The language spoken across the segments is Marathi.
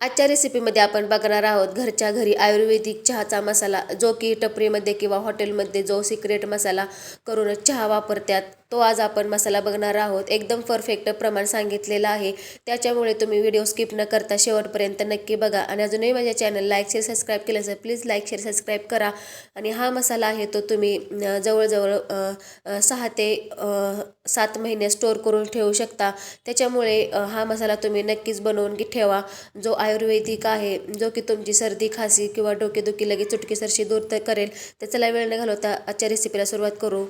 आजच्या रेसिपीमध्ये आपण बघणार आहोत घरच्या घरी आयुर्वेदिक चहाचा मसाला जो की टपरीमध्ये किंवा हॉटेलमध्ये जो सिक्रेट मसाला करूनच चहा वापरतात. तो आज आपण मसाला बघणार आहोत. एकदम परफेक्ट प्रमाण सांगितलेलं आहे. त्याच्यामुळे तुम्ही व्हिडिओ स्किप न करता शेवटपर्यंत नक्की बघा. आणि अजूनही माझ्या चॅनल लाईक शेअर सबस्क्राईब केलं असेल प्लीज लाईक शेअर सबस्क्राईब करा. आणि हा मसाला आहे तो तुम्ही जवळजवळ सहा ते सात महिने स्टोअर करून ठेवू शकता. त्याच्यामुळे हा मसाला तुम्ही नक्कीच बनवून की ठेवा. जो आयुर्वेदिक आहे जो की तुमची सर्दी खासी किंवा डोकेदुखी लगेच चुटकीसरशी दूर तर करेल. तर चला वेळ न घालवता आजच्या रेसिपीला सुरुवात करू.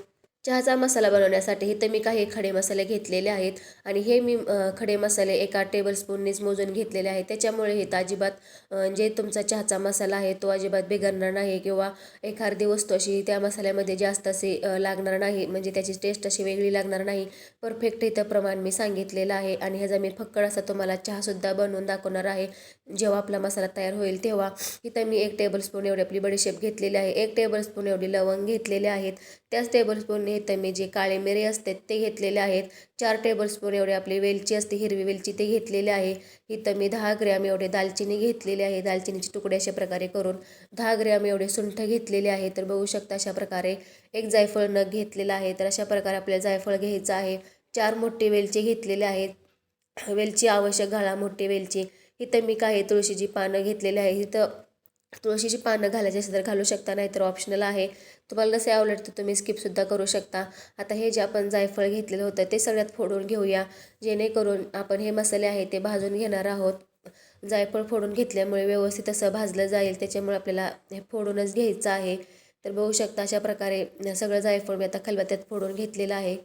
चहाचा मसाला बनवण्यासाठी इथं मी काही खडे मसाले घेतलेले आहेत आणि हे मी खडे मसाले एका टेबलस्पूननीच मोजून घेतलेले आहेत. त्याच्यामुळे हे अजिबात जे तुमचा चहाचा मसाला आहे तो अजिबात बिघडणार नाही किंवा एखादी वस्तू अशी त्या मसाल्यामध्ये जास्त असे लागणार नाही. म्हणजे त्याची टेस्ट अशी वेगळी लागणार नाही. परफेक्ट इथं प्रमाण मी सांगितलेलं आहे आणि ह्याचा मी फक्कड असा तुम्हाला चहासुद्धा बनवून दाखवणार आहे. जेव्हा आपला मसाला तयार होईल तेव्हा इथं मी एक टेबलस्पून एवढी आपली बडीशेप घेतलेली आहे. एक टेबलस्पून एवढी लवंग घेतलेले आहेत. त्याच टेबलस्पून टेबलस्पूनने इथं मी जे काळे मिरे असते ते घेतलेले आहेत. चार टेबलस्पून एवढे आपली वेलची असते हिरवी वेलची ते घेतलेले आहे. इथं मी दहा ग्रॅम एवढे दालचिनी घेतलेली आहे. दालचिनीचे तुकडे अशा प्रकारे करून दहा ग्रॅम एवढे सुंठ घेतलेले आहे. तर बघू शकता अशा प्रकारे एक जायफळ नग घेतलेला आहे. तर अशा प्रकारे आपल्याला जायफळ घ्यायचं आहे. चार मोठी वेलची घेतलेले आहेत. वेलची आवश्यक घाला मोठी वेलची. इथं मी काही तुळशीची पानं घेतलेली आहे. इथं तुळशीची पानं घालायची असेल तर घालू शकता नाहीतर ऑप्शनल आहे. तुम्हाला जसे आवडत तर तुम्ही स्किपसुद्धा करू शकता. आता हे जे आपण जायफळ घेतलेलं होतं ते सगळ्यात फोडून घेऊया. जेणेकरून आपण हे मसाले आहे ते भाजून घेणार आहोत. जायफळ फोडून घेतल्यामुळे व्यवस्थित असं भाजलं जाईल त्याच्यामुळे आपल्याला हे फोडूनच घ्यायचं आहे. तर बघू शकता अशा प्रकारे सगळं जायफळ मी आता खलबत्त्यात फोडून घेतलेलं आहे.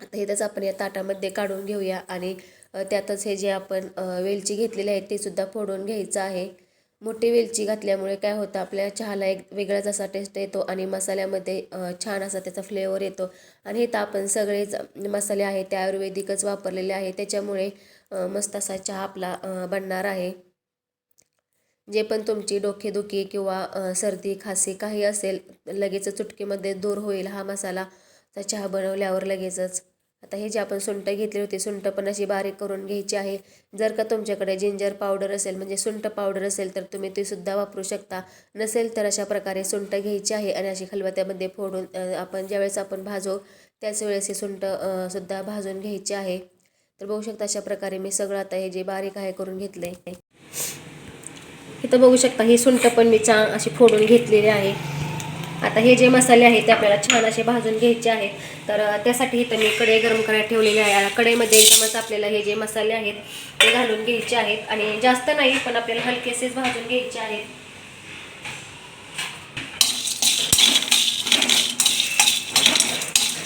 आता हे त्याच आपण या ताटामध्ये काढून घेऊया आणि त्यातच हे जे आपण वेलची घेतलेली आहे ते सुद्धा फोडून घ्यायचं आहे. मोठी वेलची घातल्यामुळे काय होतं आपल्या चहाला एक वेगळाच असा टेस्ट येतो आणि मसाल्यामध्ये छान असा त्याचा फ्लेवर येतो. आणि हे तर आपण सगळेच मसाले आहेत ते आयुर्वेदिकच वापरलेले आहे त्याच्यामुळे मस्त असा चहा आपला बनणार आहे. जे पण तुमची डोकेदुखी किंवा सर्दी खासी काही असेल लगेच चुटकीमध्ये दूर होईल हा मसाला. चहा बनवल्यावर लगेचच आता हे जे आपण सुंठ घेतली होती सुंठ पण अशी बारीक करून घ्यायची आहे. जर का तुमच्याकडे जिंजर पावडर असेल म्हणजे सुंठ पावडर असेल तर तुम्ही ती सुद्धा वापरू शकता. नसेल तर अशा प्रकारे सुंठ घ्यायची आहे आणि अशी खलबत्यामध्ये फोडून आपण ज्यावेळेस आपण भाजू त्याच वेळेस हे सुंठ सुद्धा भाजून घ्यायची आहे. तर बघू शकता अशा प्रकारे मी सगळं आता हे जे बारीक आहे करून घेतलं आहे इथं बघू शकता ही सुंठ पण मी चा अशी फोडून घेतलेली आहे. आता हे जे मसाले आहेत ते आपल्याला छान असे भाजून घ्यायचे आहेत. तर त्यासाठी इथं मी कढई गरम करायला ठेवलेली आहे. कढईमध्ये एकदमच आपल्याला हे जे मसाले आहेत ते घालून घ्यायचे आहेत. आणि जास्त नाही पण आपल्याला हलकेसेच भाजून घ्यायचे आहेत.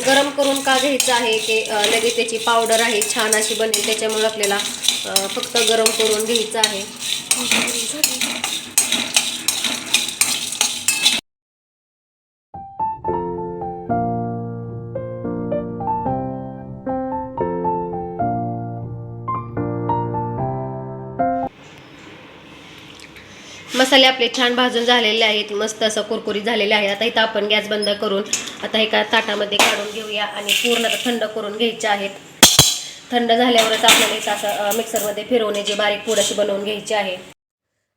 गरम करून का घ्यायचं आहे ते लगेच त्याची पावडर आहे छान अशी बनेल. त्याच्यामुळे आपल्याला फक्त गरम करून घ्यायचं आहे. मसाले आपले छान भाजून झालेले आहेत मस्त असं कुरकुरीत झालेले आहे. आता इथं आपण गॅस बंद करून आता एका ताटामध्ये काढून घेऊया आणि पूर्ण थंड करून घ्यायचे आहेत. थंड झाल्यावरच आपल्याला इथं असं मिक्सरमध्ये फिरवणे जे बारीक पूड अशी बनवून घ्यायची आहे.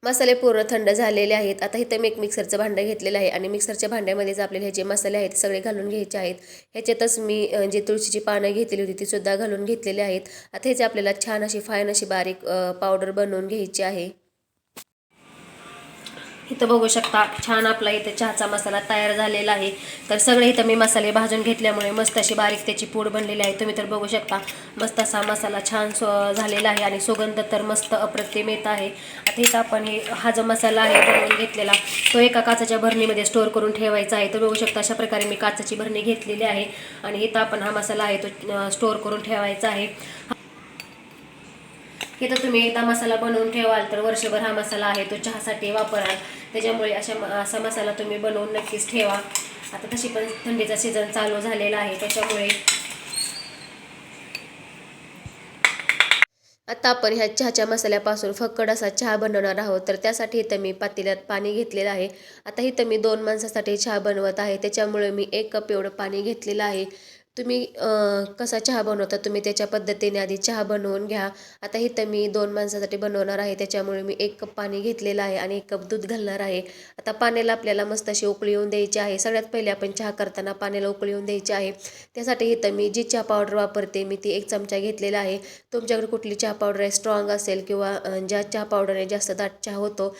मसाले पूर्ण थंड झालेले आहेत. आता इथं मी एक मिक्सरचं भांडं घेतलेलं आहे आणि मिक्सरच्या भांड्यामध्येच आपल्याला हे जे मसाले आहेत ते सगळे घालून घ्यायचे आहेत. ह्याच्यातच मी जे तुळशीची पानं घेतलेली होती ती सुद्धा घालून घेतलेली आहेत. आता ह्याचे आपल्याला छान अशी फाईन अशी बारीक पावडर बनवून घ्यायची आहे. इथं बघू शकता छान आपला इथं चहाचा मसाला तयार झालेला आहे. तर सगळे इथं मी मसाले भाजून घेतल्यामुळे मस्त अशी बारीक त्याची पूड बनलेली आहे. तुम्ही तर बघू शकता मस्त असा मसाला छान सो झालेला आहे आणि सुगंध तर मस्त अप्रतिम येत आहे. आता इथं आपण हे हा जो मसाला आहे बनवून घेतलेला तो एका काचाच्या भरणीमध्ये स्टोअर करून ठेवायचा आहे. तर बघू शकता अशा प्रकारे मी काचाची भरणी घेतलेली आहे. आणि इथं आपण हा मसाला आहे तो स्टोअर करून ठेवायचा आहे. इथं तुम्ही एकदा मसाला बनवून ठेवाल तर वर्षभर हा मसाला आहे तो चहासाठी वापराल. त्याच्यामुळे अशा असा मसाला तुम्ही बनवून नक्कीच ठेवा. आता तशी पण थंडीचा सीझन चालू झालेला आहे त्याच्यामुळे आता आपण ह्या चहाच्या मसाल्यापासून फक्कड असा चहा बनवणार आहोत. तर त्यासाठी इथं मी पातेल्यात पाणी घेतलेलं आहे. आता इथं मी दोन माणसासाठी चहा बनवत आहे त्याच्यामुळे मी एक कप एवढं पाणी घेतलेलं आहे. तुम्ही कसा चहा बनवता? तुम्ही त्याच्या पद्धतीने आधी चहा बनवून घ्या. आता इथं मी दोन माणसासाठी बनवणार आहे. त्याच्यामुळे मी एक कप पाणी घेतलेलं आहे आणि एक कप दूध घालणार आहे. आता पाण्याला आपल्याला मस्त अशी उकळी येऊन द्यायची आहे. सगळ्यात पहिले आपण चहा करताना पाण्याला उकळी येऊन द्यायची आहे. त्यासाठी इथं मी जी चहा पावडर वापरते मी ती एक चमचा घेतलेला आहे. तुमच्याकडे कुठली चहा पावडर आहे स्ट्रॉंग असेल किंवा ज्या चहा पावडरने जास्त दाट चहा होतो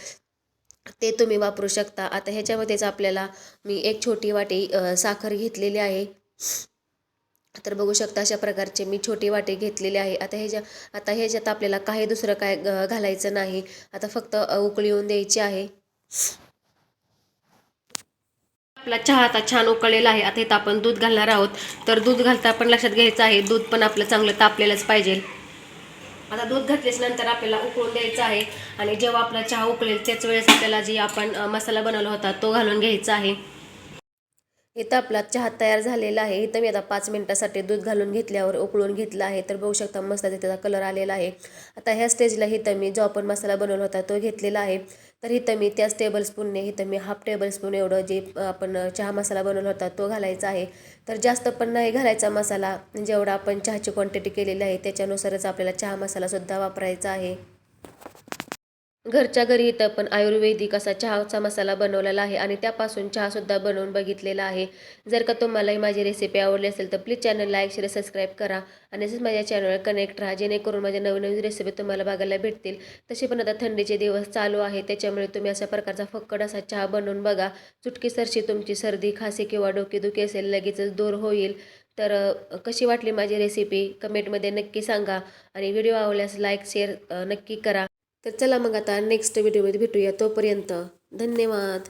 ते तुम्ही वापरू शकता. आता ह्याच्यामध्येच आपल्याला मी एक छोटी वाटी साखर घेतलेली आहे. तर बघू शकता अशा प्रकारचे मी छोटी वाटी घेतलेली आहे. आता ह्याच्या आता ह्याच्यात आपल्याला काही दुसरं काय घालायचं नाही. आता फक्त उकळी येऊन द्यायची आहे. आपला चहा आता छान उकळलेला आहे. आता इथं आपण दूध घालणार आहोत. तर दूध घालता आपण लक्षात घ्यायचं आहे. दूध पण आपलं चांगलं तापलेलंच पाहिजे. आता दूध घातल्याच्या नंतर आपल्याला उकळून द्यायचं आहे. आणि जेव्हा आपला चहा उकळेल त्याच वेळेस आपल्याला जी आपण मसाला बनवला होता तो घालून घ्यायचा आहे. इथं आपला चहा तयार झालेला आहे. इथं मी आता पाच मिनटासाठी दूध घालून घेतल्यावर उकळून घेतलं आहे. तर बघू शकता मस्त त्याचा कलर आलेला आहे. आता ह्या स्टेजला इथं मी जो आपण मसाला बनवला होता तो घेतलेला आहे. तर इथं मी त्याच टेबलस्पूनने इथं मी हाफ टेबलस्पून एवढं जे आपण चहा मसाला बनवला होता तो घालायचा आहे. तर जास्त पण नाही घालायचा मसाला. जेवढा आपण चहाची क्वांटिटी केलेली आहे त्याच्यानुसारच आपल्याला चहा मसालासुद्धा वापरायचा आहे. घरच्या घरी इथं पण आयुर्वेदिक असा चहाचा मसाला बनवलेला आहे आणि त्यापासून चहासुद्धा बनवून बघितलेला आहे. जर का तुम्हालाही माझी रेसिपी आवडली असेल तर please channel like share subscribe करा आणि तसेच माझ्या चॅनलवर कनेक्ट राहा जेणेकरून माझ्या नवीन नवीन रेसिपी तुम्हाला बघायला भेटतील. तसे पण आता थंडीचे दिवस चालू आहे त्याच्यामुळे तुम्ही अशा प्रकारचा फक्कड असा चहा बनवून बघा. चुटकीसरशी तुमची सर्दी खासी किंवा डोकेदुखी असेल लगेचच दूर होईल. तर कशी वाटली माझी रेसिपी कमेंटमध्ये नक्की सांगा आणि व्हिडिओ आवडल्यास लाईक शेअर नक्की करा. तर चला मग आता नेक्स्ट व्हिडिओमध्ये भेटूया तोपर्यंत धन्यवाद.